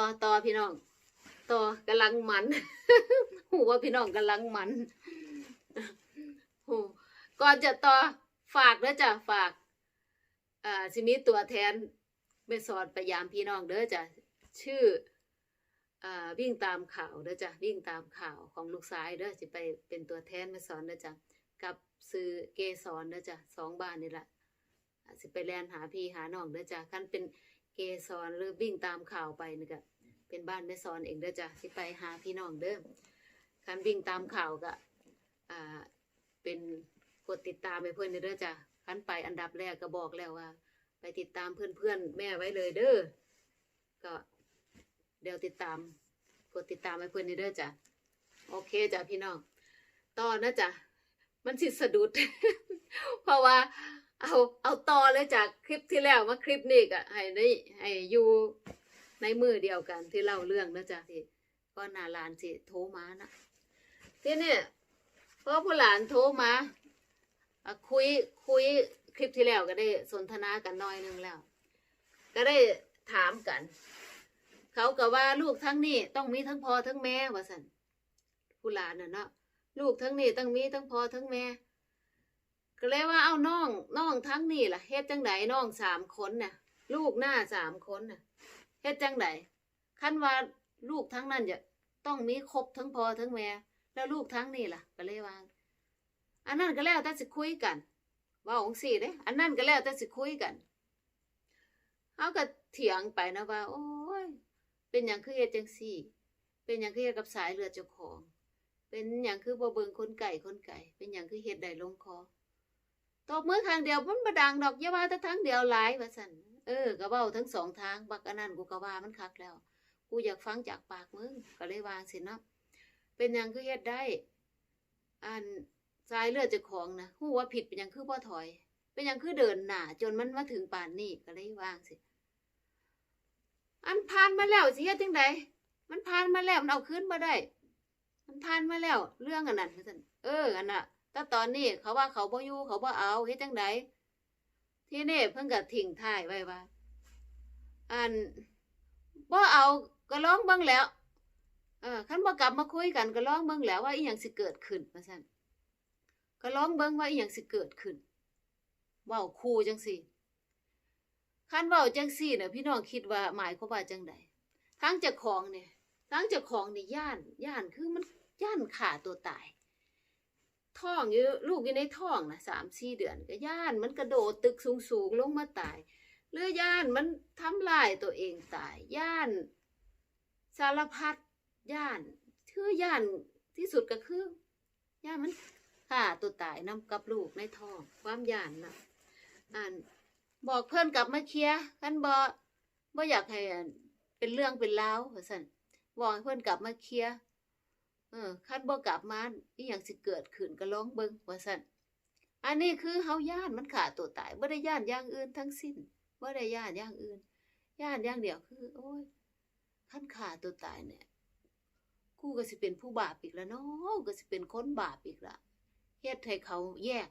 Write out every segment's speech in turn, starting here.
อต่อพี่น้องต่อกำลังมันหูว่าพี่น้องกำลังมันหูก่อนจะต่อฝากเด้อจ้ะฝากอ่าสิมีตัวแทนไปสอนไปยามพี่น้องเด้อจ้ะชื่ออ่าวิ่งตามข่าวเด้อจ้ะวิ่งตามข่าวของลูกชายเด้อสิไปเป็นตัวแทนมาสอนเด้อจ้ะกับซื้อเกสรเด้อจ้ะสองบ้านนี่แหละอ่าสิไปแลนหาพี่หาน้องเด้อจ้ะคันเป็นเกสรหรือวิ่งตามข่าวไปนี่ก็ เป็นบ้านแม่สอนเองเด้อจ้ะสิไปหาพี่น้องเด้อคันวิ่งตามข่าวก็อ่าเป็นกดติดตามไปเพื่อนเด้อจ้ะคันไปอันดับแรกก็บอกแล้วว่า ไปติดตามเพื่อนๆแม่ไว้เลยเด้อก็เดี๋ยวติดตามกดติดตามให้เพื่อนนี่เด้อจ้ะโอเคจ้ะพี่น้องต่อนะจ้ะมันสิสะดุด เพราะว่าเอาเอาต่อเลยจากคลิปที่แล้วมาคลิปนี้ก็ให้ได้ให้อยู่ ในมือเดียวกันที่เล่าเรื่องนะจ้ะที่ก็นาหลานสิโทรมานะที่นี่พอผู้หลานโทรมาคุยคุยคลิปที่แล้วก็ได้สนทนากันน้อยนึงแล้ว ก็ได้ถามกัน เขาก็ว่าลูกทั้งนี้ต้องมีทั้งพ่อทั้งแม่ว่าสันผู้หลานน่ะเนาะลูกทั้งนี้ต้องมีทั้งพ่อทั้งแม่ก็เลยว่าเอาน้องน้องทั้งนี้ล่ะเฮ็ดจังไดน้องสามคนน่ะ ลูกหน้าสามคนน่ะ เฮ็ดจังไดคันว่าลูกทั้งนั้นจะต้องมีครบทั้งพ่อทั้งแม่แล้วลูกทั้งนี้ล่ะ ก็เลยว่าอันนั้นก็แล้วแต่สิคุยกัน ว่าองสี่เด้อันนั้นก็แล้วแต่สิคุยกันเขาก็เถียงไปนะว่า โอ้ย เป็นอย่างคือเฮ็ดจังซี่ เป็นอย่างคือเฮ็ดกับสายเลือดเจ้าของ เป็นอย่างคือบ่เบิงคนไก่คนไก่ เป็นอย่างคือเฮ็ดได้ลงคอตบมือข้างเดียวมันบ่ดังดอกอย่าว่าแต่ทางเดียวหลายว่าซั่น เออก็เว้าทั้งสองทางบักอันนั้นกูก็ว่ามันคักแล้ว กูอยากฟังจากปากมึงก็เลยวางสินะเป็นอย่างคือเฮ็ดได้อันสายเลือดจ้าของนะฮู้ว่าผิดเป็นอย่างคือบ่อถอย เป็นอย่างคือเดินหน้าจนมันมาถึงป่านนี้ก็เลยวางสิ อันผ่านมาแล้วสิเฮ็ดจังไดมันผ่านมาแล้วมันเอาคืนบ่ได้ มันผ่านมาแล้ว เรื่องอันนั้นว่าซั่นเอออันน่ะแต่ตอนนี้เขาว่าเขาบ่อยู่เขาบ่เอาเฮ็ดจังได ทีนี้เพิ่นก็ทิ้งท้ายไว้ว่าอันบ่เอาก็ลองเบิ่งแล้วเออคันบ่กลับมาคุยกันก็ลองเบิ่งแล้วว่าอีหยังสิเกิดขึ้นว่าซั่นก็ลองเบิ่งว่าอีหยังสิเกิดขึ้นเว้าคู่จังซี่คันเว้าจังซี่น่ะพี่น้องคิดว่าหมายความว่าจังใดทั้งเจ้าของเนี่ยทั้งเจ้าของนี่ย่านย่านคือมันย่านฆ่าตัวตาย ท้องอยู่ลูกอยู่ในท้องนะสามสี่เดือนก็ย่านมันกระโดดตึกสูงสูงลงมาตายหรือย่านมันทำลายตัวเองตายย่าน สารพัดย่านคือย่านที่สุดก็คือย่านมันฆ่าตัวตายนํกับลูกในท้อง ความย่านนะอ่านบอกเพื่อนกลับมาเคลียร์กันบ่บ่อยากให้เป็นเรื่องเป็นราวว่าซั่นบอกเพื่อนกลับมาเคลียร์ เออคันบ่กลับมาอีหยังสิเกิดขึ้นก็ลองเบิงว่าซั่นอันนี้คือเฮาย่านมันขาดตัวตายบ่ได้ย่านอย่างอื่นทั้งสิ้นบ่ได้ย่านอย่างอื่น ย่านอย่างเดียวคือ โอ้ยคันขาดตัวตายเนี่ยกูก็สิเป็นผู้บาปอีกแล้วเนาะก็สิเป็นคนบาปอีกละเฮ็ดให้เขาแยก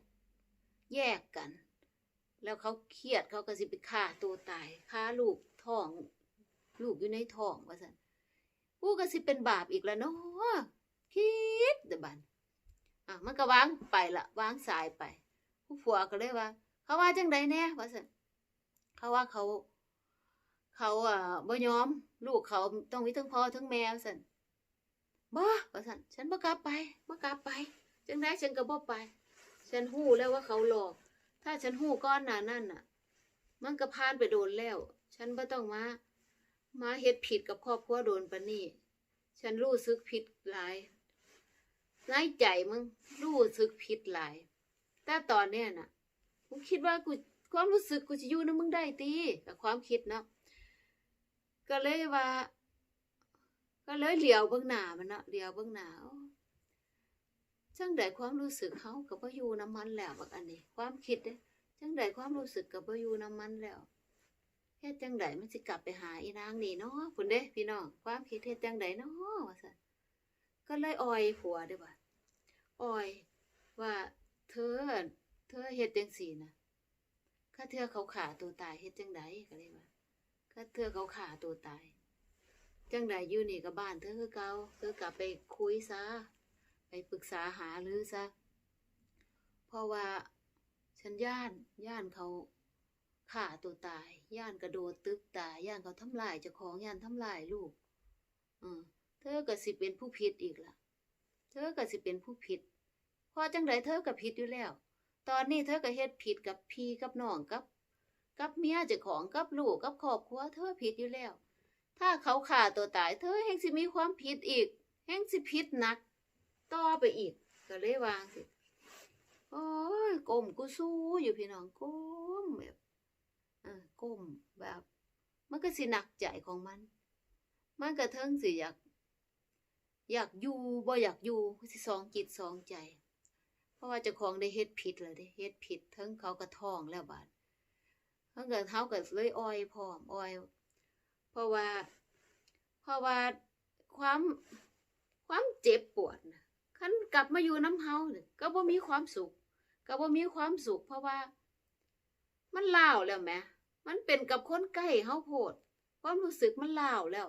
แยกกัน แล้วเขาเครียดเขาก็สิไปฆ่าตัวตายฆ่าลูกท้อง ลูกอยู่ในท้องว่าซั่นกูก็สิเป็นบาปอีกแล้วเนาะ คิดเดอบันอะมันก็วางไปละวางสายไป ผู้ผัวก็เลยว่า เขาว่าจังใดแน่ว่าซั่นเขาว่าเขา เขาอะบ่ยอม ลูกเขาต้องมีทั้งพ่อทั้งแม่ว่าซั่นบ่ว่าซั่นฉันบ่กลับไปบ่กลับไป จังไดฉันก็บ่ไป ฉันฮู้แล้วว่าเขาหลอก ถ้าฉันหู้ก้อนหนานั่นน่ะ มันก็ผ่านไปโดนแล้ว ฉันบ่ต้องมามาเฮ็ดผิดกับครอบครัวโดนปนนี้ฉันรู้สึกผิดหลาย ในใจมึงรู้สึกผิดหลาย แต่ตอนเนี้ยน่ะกูคิดว่ากูความรู้สึกกูจะอยู่ในมึงได้ตีกับความคิดเนาะก็เลยว่า ก็เลยเหลียวเบื้องหน้ามันเนาะเหลียวเบื้องหน้าจังใดความรู้สึกเขากับบ่อยู่น้ำมันแล้วบักอันนี้ ความคิดเด้จังใดความรู้สึกกับบ่อยู่น้ำมันแล้วเฮ็ดจังใดมันสิกลับไปหาอีนางนี่เนาะพุ่นเด้พี่น้องความคิดเฮ็ดจังใดเนาะว่าซั่นก็เลยอ่อยผัวเด้อว่า ออย ว่าเธอ เธอเฮ็ดจังซี่นะข้าเธอเขาขาตัวตายเฮ็ดจังใดก็เลยว่าข้าเธอเขาขาตัวตาย จังใดอยู่นี่กับบ้านเธอคือเก่าเธอกลับไปคุยซะไปปรึกษาหาหรือซะเพราะว่าฉันย่านย่านเขาฆ่าตัวตาย ย่านกระโดดตึกตาย ย่านเขาทำลายเจ้าของย่านทำลายลูกเออเธอก็สิเป็นผู้ผิดอีกล่ะ เธอก็สิเป็นผู้ผิดเพอจังใดเธอก็ผิดอยู่แล้ว ตอนนี้เธอก็เฮ็ดผิดกับพี่กับน้องกับ กับเมียเจ้าของกับลูกกับครอบครัวเธอผิดอยู่แล้ว ถ้าเขาฆ่าตัวตายเธอแห่งสิมีความผิดอีก แห่งสิผิดหนัก ต่อไปอีก ก็เลยวางสิโอ้ยก้มกูสู้อยู่พี่น้องก้มแบบเออก้มแบบ มันก็สิหนักใจของมัน มันก็เทิงสิอยาก อยากอยู่บ่อยากอยู่สิสองจิตสองใจ เพราะว่าเจ้าของได้เฮ็ดผิดแล้วเด้เฮ็ดผิดเทิงเขาก็ท้องแล้วบาดเทิงเก็เฮาเก็เลยอ้อยพร้อมอ้อย เพราะว่า เพราะว่าความความเจ็บปวดนะคันกลับมาอยู่น้ำเฮาเนี่ยก็บ่มีความสุข ก็บ่มีความสุข เพราะว่า มันเล่าแล้วแหมมันเป็นกับคนใกล้เฮาโพดความรู้สึกมันเล่าแล้ว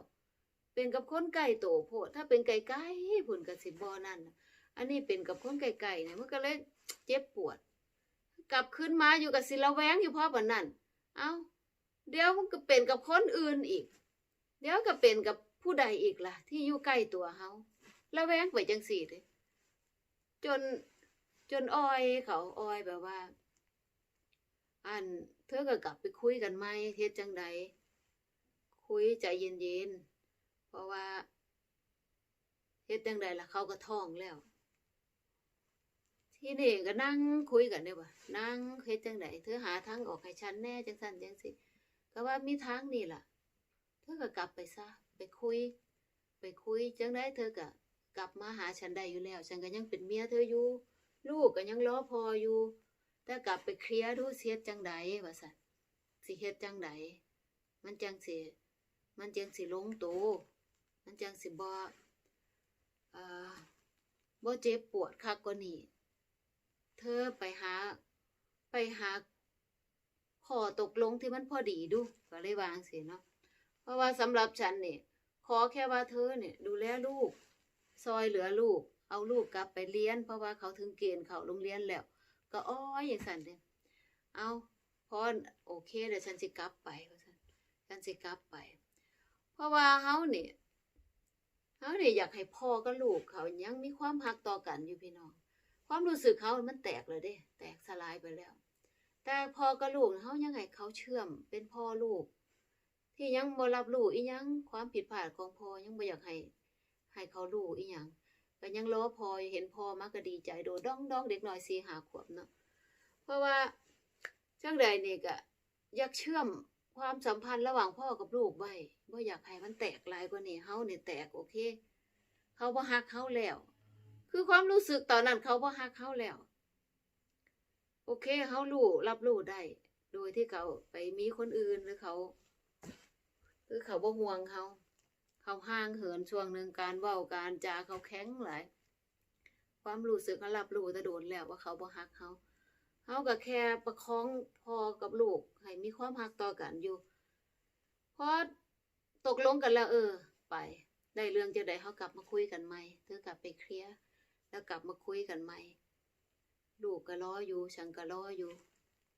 เป็นกับคนใกล้โตโพดถ้าเป็นไกลๆพุ่นก็สิบ่นั่นอันนี้เป็นกับคนไกลๆเนี่ยมันก็เลยเจ็บปวด กลับขึ้นมาอยู่กับสิระแวงอยู่พราะบัดนั้น เอ้าเดี๋ยวมันก็เป็นกับคนอื่นอีก เดี๋ยวก็เป็นกับผู้ใดอีกล่ะ ที่อยู่ใกล้ตัวเฮาแล้วแวงไปจังสี่เลยจนจนอ้อยเขาอ้อยแบบว่า อันเธอก็กลับไปคุยกันไหมเฮ็ดจังใดคุยใจเย็นๆ เพราะว่าเฮ็ดจังใดล่ะเขาก็ท้องแล้ว ที่นี่ก็นั่งคุยกันได้บ่นั่งเฮ็ดจังใดเธอหาทางออกให้ฉันแน่จังซั่นจังซี่ก็ว่ามีทางนี่ล่ะ เธอก็กลับไปซะไปคุย ไปคุยจังได้เธอก็กลับมาหาฉันได้อยู่แล้ว ฉันก็ยังเป็นเมียเธออยู่ ลูกก็ยังรอพออยู่แต่กลับไปเคลียร์ดูเฮ็ดจังใดว่าสันสิเฮ็ดจังใดมันจังสิมันจังสิลงตัว มันจังสิบ่เอ่อบ่เจ็บปวดคักกว่านี้เธอไปหาไปหาขอตกลงที่มันพอดีดูก็เลยวางสิเนาะเพราะว่าสำหรับฉันเนี่ยขอแค่ว่าเธอเนี่ยดูแลลูก ซอยเหลือลูก เอาลูกกลับไปเรียน เพราะว่าเขาถึงเกณฑ์เขาโรงเรียนแล้ว ก็อ้อยอย่างสันเด้เอาพอโอเคเดี๋ยวฉันสิกลับไปฉันฉันสิกลับไป เพราะว่าเฮาเนี่ย เฮาเนี่ยอยากให้พ่อกับลูกเขายังมีความฮักต่อกันอยู่พี่น้อง ความรู้สึกเขามันแตกเลยเด้ แตกสลายไปแล้ว แต่พ่อกับลูกเฮายังให้เขาเชื่อมเป็นพ่อลูก ที่ยังบ่รับรู้อียังความผิดพลาดของพ่อยังบ่อยากให้ให้เขารู้อียังก็ยังรอพอเห็นพ่อมากก็ดีใจโดดด้องด้องเด็กน้อยสี่หาขวบเนาะเพราะว่าจังใดนี่ก็อยากเชื่อม ความสัมพันธ์ระหว่างพ่อกับลูกไว้บ่อยากให้มันแตกลายกว่านี้เฮาเนี่ยแตกโอเค เขาบ่ฮักเขาแล้ว คือความรู้สึกตอนนั้นเขาบ่ฮักเขาแล้ว โอเคเขารู้รับรู้ได้ โดยที่เขาไปมีคนอื่นหรือเขาคือเขาบ่ห่วงเขา เขาห่างเหินช่วงหนึ่งการเว้าการจาเขาแข็งหลายความรู้สึกเขารับรู้แต่โดนแล้วว่าเขาบ่ฮักเขา เขาก็แค่ประคองพอกับลูกให้มีความฮักต่อกันอยู่พอตกลงกันแล้วเออ ไป ได้เรื่องจะได้เขากลับมาคุยกันใหม่เธอกลับไปเคลียร์แล้วกลับมาคุยกันใหม่ลูกก็รออยู่ฉันก็รออยู่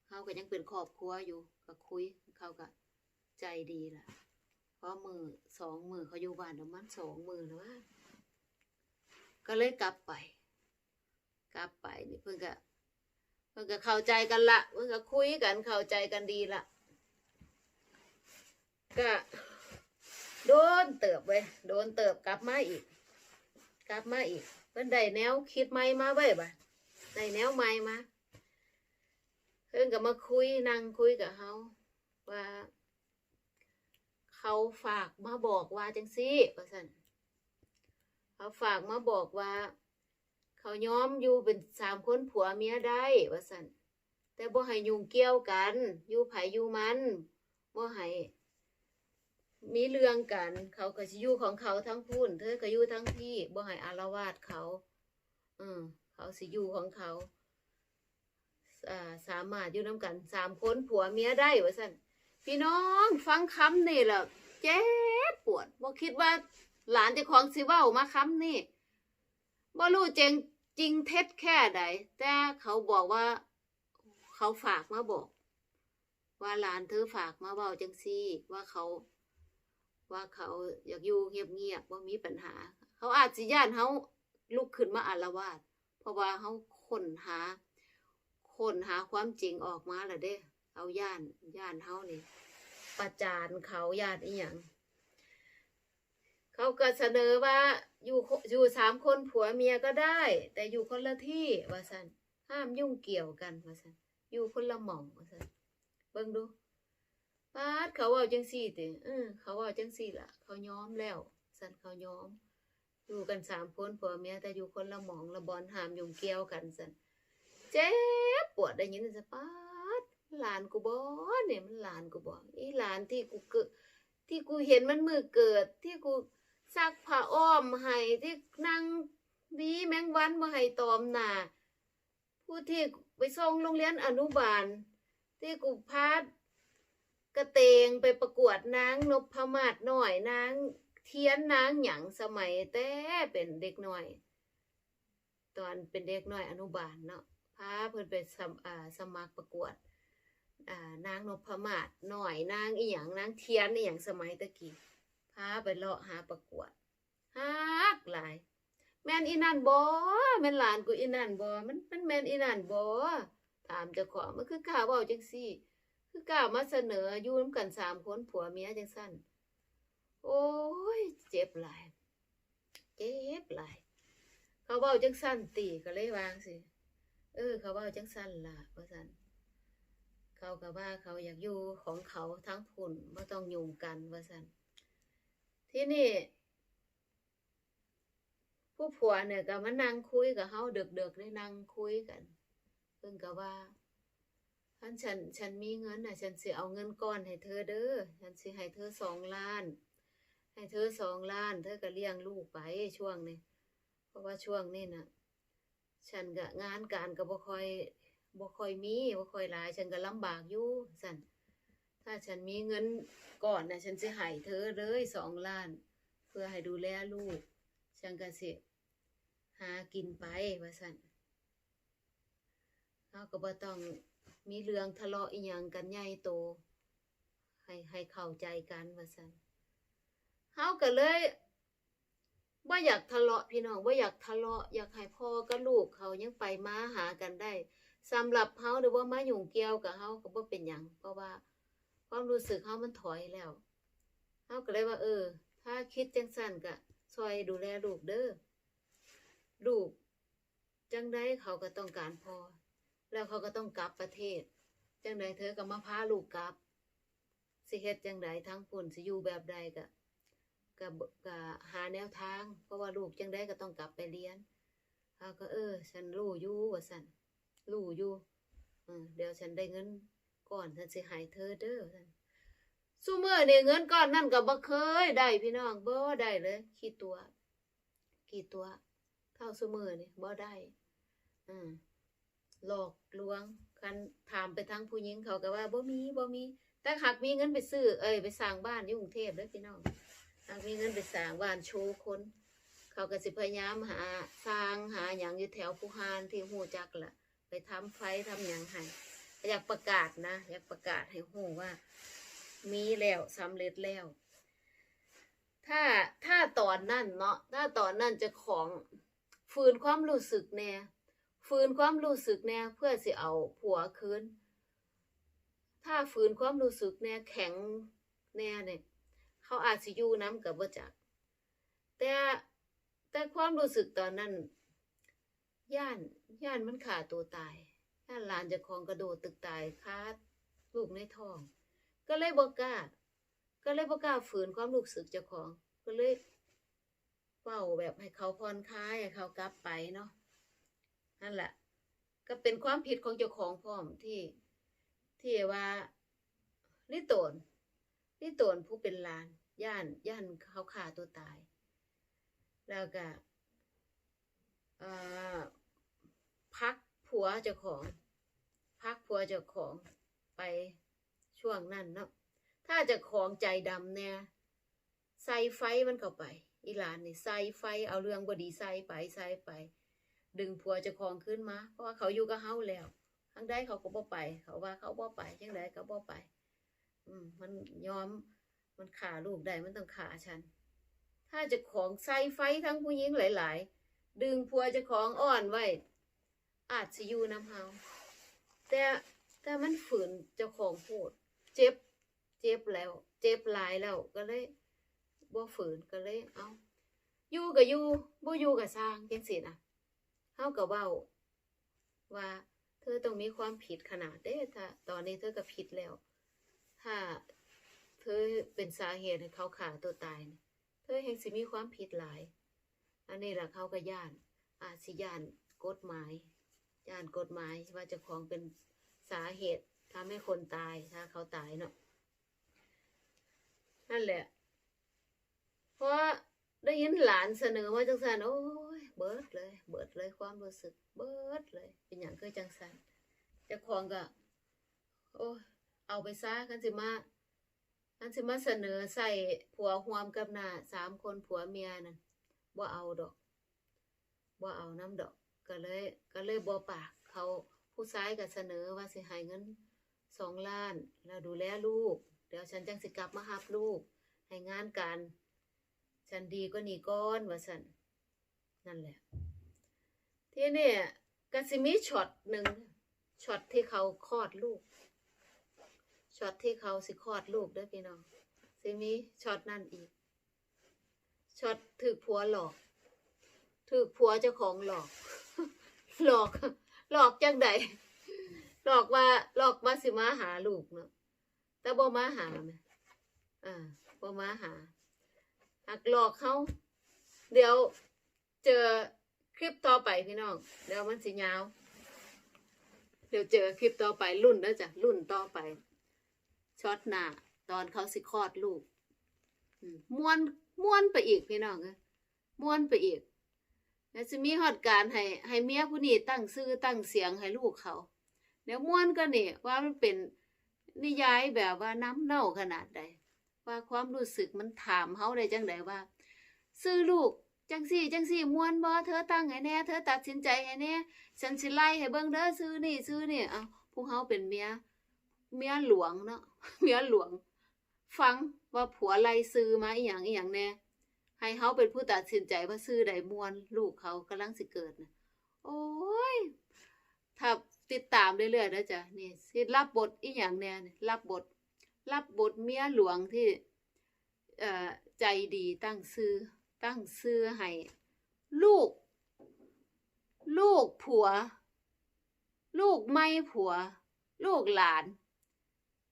เขาก็ยังเป็นครอบครัวอยู่ก็คุยเขาก็ใจดีล่ะเพราะมือสองมือเขาอยู่บ้านประมาณสองมือหรือว่าก็เลยกลับไป กลับไปนี่เพิ่งก็ เพิ่งก็เข้าใจกันละเพิ่งก็คุยกันเข้าใจกันดีละก็โดนเติบเว้ยโดนเติบกลับมาอีก กลับมาอีกเพิ่นได้แนวคิดใหม่มาเว้ยบ่ะได้แนวใหม่มาเพิ่นก็มาคุยนั่งคุยกับเฮาว่าเขาฝากมาบอกว่าจังซี่ว่าซั่นเขาฝากมาบอกว่า เขายอมอยู่เป็นสามคนผัวเมียได้ว่าซั่นแต่บ่ให้ยุ่งเกี่ยวกัน อยู่ไผอยู่มันบ่ให้มีเรื่องกัน เขาก็สิอยู่ของเขาทั้งพูนเธอก็อยู่ทั้งพี่บ่ให้อารวาสเขา อืมเขาสิอยู่ของเขาอ่าสามารถอยู่นํกันสามคนผัวเมียได้ว่าซั่นพี่น้องฟังคำนี่ล่ะเจ็บปวดบ่คิดว่าหลานจ้าของสิว้ามาคำนี่บ่รู้เจง จริงเท็จแค่ใดแต่เขาบอกว่า เขาฝากมาบอก ว่าหลานเธอฝากมาเว้าจังซี่ว่าเขา ว่าเขาอยากอยู่เงียบๆว่ามีปัญหา เขาอาจสิย่านเขาลุกขึ้นมาอาละวาดเพราะว่าเขาค้นหาค้นหาความจริงออกมาแล้วเด้ เอาย่านย่านเขานี่ประจานเขาย่านอีหยัง เขาก็เสนอว่าอยู่อยู่สามคนผัวเมียก็ได้ แต่อยู่คนละที่ว่าสันห้ามยุ่งเกี่ยวกันว่าสันอยู่คนละหม่องว่าสันเบิ่งดูปาดเขาเว่าจังซี่ติเออเขาเว่าจังซี่ล่ะเขายอมแล้ว สันเขายอม อยู่กันสามคนผัวเมียแต่อยู่คนละหม่องละบอนห้ามยุ่งเกี่ยวกันสันเจ็บปวดได้ยินสะปาดหลานกูบ่เนี่ยมันหลานกูบ่อีหลานที่กูเกิดที่กูเห็นมันมือเกิดที่กู ซักผ้าอ้อมให้ที่นั่งหวีแมงวันมาให้ตอมหนาผู้ที่ไปส่งโรงเรียนอนุบาล ที่กูพาดกระเตงไปประกวดนางนพมาศหน่อยนางเทียนนางหยังสมัยแต่เป็นเด็กหน่อย ตอนเป็นเด็กหน้อยอนุบาลเนาะพาเพิ่อนไปสมสมัครประกวดนางนพมาศหน่อยนางอีหยังนางเทียนอีหยังสมัยตะกี้ พาไปเลาะหาประกวดฮักหลาย แม่นอีนั่นบ่แม่นหลานกูอีนั่นบ่มันมันแม่นอีนั่นบ่ถามเจ้าของมันคือกล้าเว้าจังซี่ คือกล้ามาเสนออยู่นกันสามคนผัวเมียจังซั่นโอ้ยเจ็บหลายเจ็บหลายเขาเว้าจังซั่นตีก็เลยวางสิเออ เขาเว้าจังซั่นล่ะว่าซั่นเขาก็ว่าเขาอยากอยู่ของเขาทั้งพุ่นไม่ต้องยุ่งกันว่าสั้น ที่นี่ ผู้ผัวเนี่ยก็มานั่งคุยกับเขาเดือกๆได้นั่งคุยกัน เพิ่งก็ว่าท่านฉันฉันมีเงินนะฉันสิเอาเงินก้อนให้เธอเด้อฉันสิให้เธอสองล้าน ให้เธอสองล้าน เธอก็เลี้ยงลูกไปช่วงนี้เพราะว่าช่วงนี้น่ะฉันก็งานการก็บ่ค่อยบ่ค่อยมีบ่ค่อยหลาย ฉันก็ลำบากอยู่สั่น ถ้าฉันมีเงินก่อนนะฉันสิให้เธอเลยสองล้าน เพื่อให้ดูแลลูก ฉันก็สิหากินไปว่าสันเฮาก็บ่ต้องมีเรื่องทะเลาะอีหยังกันใหญ่โต ให้ให้เข้าใจกันว่าสันเฮาก็เลยบ่าอยากทะเลาะพี่น้องบ่าอยากทะเลาะอยากให้พ่อกับลูกเขายังไปมาหากันได้สำหรับเฮาหรือว่ามายุ่งเกี่ยวกับเฮาก็บ่เป็นหยังเพราะว่า ความรู้สึกเฮามันถอยแล้วเฮาก็เลยว่า เออ ถ้าคิดจังซั่นก็ช่วยดูแลลูกเด้อลูกจังไดเขาก็ต้องการพอ แล้วเขาก็ต้องกลับประเทศ จังไดเธอก็มาพาลูกกลับ สิเฮ็ดจังไดทั้งปุ่นสิอยู่แบบใดก็ก็บ่ก็หาแนวทาง เพราะว่าลูกจังไดก็ต้องกลับไปเรียนเฮาก็เออ ฉันรู้อยู่ว่าซั่นรู้อยู่เดี๋ยวฉันได้เงิน ก่อนฉันสิให้เธอเด้อท่านซุมื้อนี่เงินก้อนนั่นก็บ่เคยได้พี่น้องบ่ได้เลยขี้ตัวขี้ตัวเท่าซุมื้อนี่บ่ได้อืมหลอกลวงคันถามไปทางผู้หญิงเขาก็ว่าบ่มีบ่มี แต่หากมีเงินไปซื้อเอ้ยไปสร้างบ้านอยู่กรุงเทพเด้อพี่น้องหากมีเงินไปสร้างบ้านโชว์คนเขาก็สิพยายามหาสร้างหาหยังอยู่แถวภูหานที่ฮู้จักล่ะ ไปทำไฟทำหยังให้ อยากประกาศนะ อยากประกาศให้ฮู้ว่า มีแล้วสำเร็จแล้ว ถ้าถ้าตอนนั้นเนาะถ้าตอนนั้นจะของฟื้นความรู้สึกแน่ฟื้นความรู้สึกแน่เพื่อสิเอาผัวคืนถ้าฟื้นความรู้สึกแน่แข็งแน่เนี่ยเขาอาจสิอยู่น้ำกับบ่จัก แต่แต่ความรู้สึกตอนนั้น ย่านย่านมันขาตัวตาย ย่าหลานจะของกระโดดตึกตายคาลูกในท้อง ก็เลยบ่กล้า ก็เลยบ่กล้าฝืนความรู้สึกเจ้าของ ก็เลยเฝ้าแบบให้เขาผ่อนคลายให้เขากลับไปเนาะนั่นแหละ ก็เป็นความผิดของเจ้าของพร้อมที่ที่ว่าลิโตนลิโตนผู้เป็นลาน ย่านย่านเขาฆ่าตัวตาย แล้วก็เอ่อพักผัวเจ้าของ พักผัวเจ้าของไปช่วงนั้นเนาะถ้าเจะของใจดำเนี่ยใส่ไฟมันเข้าไป อีหลานนี่ใส่ไฟเอาเรื่องบดีใส่ไปใส่ไป ดึงผัวเจะคองขึ้นมา เพราะว่าเขาอยู่กับเฮาแล้วทางใดเขาก็บ่ไป เขาว่าเขาบ่ไปจังไดก็บ่ไป อืม มันยอมมันขาลูกได้มันต้องขาฉัน ถ้าเจะของใส่ไฟทั้งผู้หญิงหลาย ๆ ดึงผัวเจะของอ่อนไว้อาจสิอยู่น้ำเฮา แต่แต่มันฝืนเจ้าของโพด เจ็บ เจ็บแล้ว เจ็บหลายแล้วก็เลยบ่ฝืนก็เลยเอาอยู่ก็อยู่บ่อยู่ก็สร้างจังซี่นะเฮาก็เว้าว่า เธอต้องมีความผิดขนาดเด้ถ้าตอนนี้เธอก็ผิดแล้ว ถ้า เธอเป็นสาเหตุให้เขาฆ่าตัวตายเธอแห่งสิมีความผิดหลาย อันนี้ละเขาก็ย่าน อาสิย่านกฎหมาย ย่านกฎหมายว่าจะของเป็นสาเหตุทำให้คนตายถ้าเขาตายเนาะนั่นแหละ เพราะได้ยินหลานเสนอมาจังสันโอ้ยเบิดเลย เบิดเลยความรู้สึก เบิดเลย เป็นอย่างคือจังสันจ้าของก็โอ้เอาไปซะกันสิมากันสิมาเสนอใส่ผัวหวมกับหน้าสามคนผัวเมียนั่นบ่าเอาดอกบ่าเอาน้ำดอก ก็เลย ก็เลยบ่ปาก เขาผู้ชายก็เสนอว่าสิให้เงินสองล้าน แล้วดูแลลูก เดี๋ยวฉันจังสิกลับมารับลูก ให้งานการ ฉันดีก็หนีก้อนว่าฉันนั่นแหละ ที่นี่ก็สิมีช็อตหนึ่งช็อตที่เขาคลอดลูกช็อตที่เขาสิคลอดลูกด้วยพี่น้องสิมีช็อตนั่นอีกช็อตถือผัวหลอกถือผัวเจ้าของหลอก หลอก หลอกจังใดหลอกว่าหลอกมาสิมาหาลูกเนาะแต่บ่มาหาแม่อ่าบ่มาหาหักหลอกเขาเดี๋ยวเจอคลิปต่อไปพี่น้องเดี๋ยวมันสิยาว เดี๋ยวเจอคลิปต่อไปรุ่นนะจ๊ะรุ่นต่อไปช็อตหน้าตอนเขาสิคลอดลูกม้วนม้วนไปอีกพี่น้องเอ้ยม้วนไปอีก แล้วจะมีฮอดการให้ให้เมียผู้นี้ตั้งชื่อตั้งเสียงให้ลูกเขาเดี๋ยวม้วนก็นี่ว่ามันเป็นนิยายแบบว่าน้ำเน่าขนาดใด ว่าความรู้สึกมันถามเฮาได้จังไดว่า ซื้อลูกจังสี่จังสี่ม่วนบ่เธอตั้งให้แน่ เธอตัดสินใจให้แน่ฉันสิไล่ให้เบิ่งเด้อซื้อนี่ซื้อนี่เอาพวกเฮาเป็นเมียเมียหลวงเนาะเมียหลวง ฟังว่าผัวไล่ซื้อมาอีหยังอีหยังแน่ ให้เฮาเป็นผู้ตัดสินใจว่าซื้อใดมวนลูกเขากำลังสิเกิดนะโอ้ยถ้าติดตามเรื่อยๆนะจ๊ะนี่สิรับบทอีหยังแน่นี่รับบท รับบทเมียหลวงที่เอ่อใจดีตั้งซื้อตั้งซื้อให้ลูก ลูกผัว ลูกไม่ผัว ลูกหลาน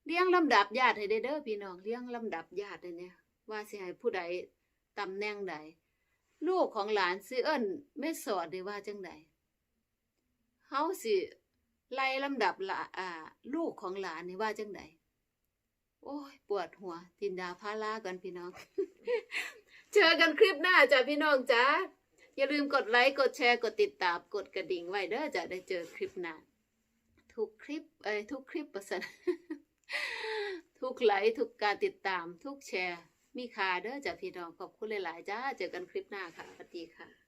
เลี้ยงลำดับญาติให้ได้เด้อพี่น้องเลี้ยงลำดับญาติเนี่ยว่าสิให้ผู้ใด ตำแหน่งใด ลูกของหลานสิเอิ้นไม่สอดได้ว่าจังใดเฮาสิไล่ลำดับละอ่า ลูกของหลานนี่ว่าจังใดโอ้ย ปวดหัวจินดาพาลากันพี่น้อง เจอกันคลิปหน้าจ้ะพี่น้องจ้าอย่าลืมกดไลค์กดแชร์กดติดตามกดกระดิ่งไว้เด้อจะได้เจอคลิปหน้าทุกคลิปเอ้ยทุกคลิปประสนทุกไลค์ทุกการติดตามทุกแชร์ มีค่าเด้อจากพี่น้องขอบคุณหลาย ๆ จ้า เจอกันคลิปหน้าค่ะสวัสดีค่ะ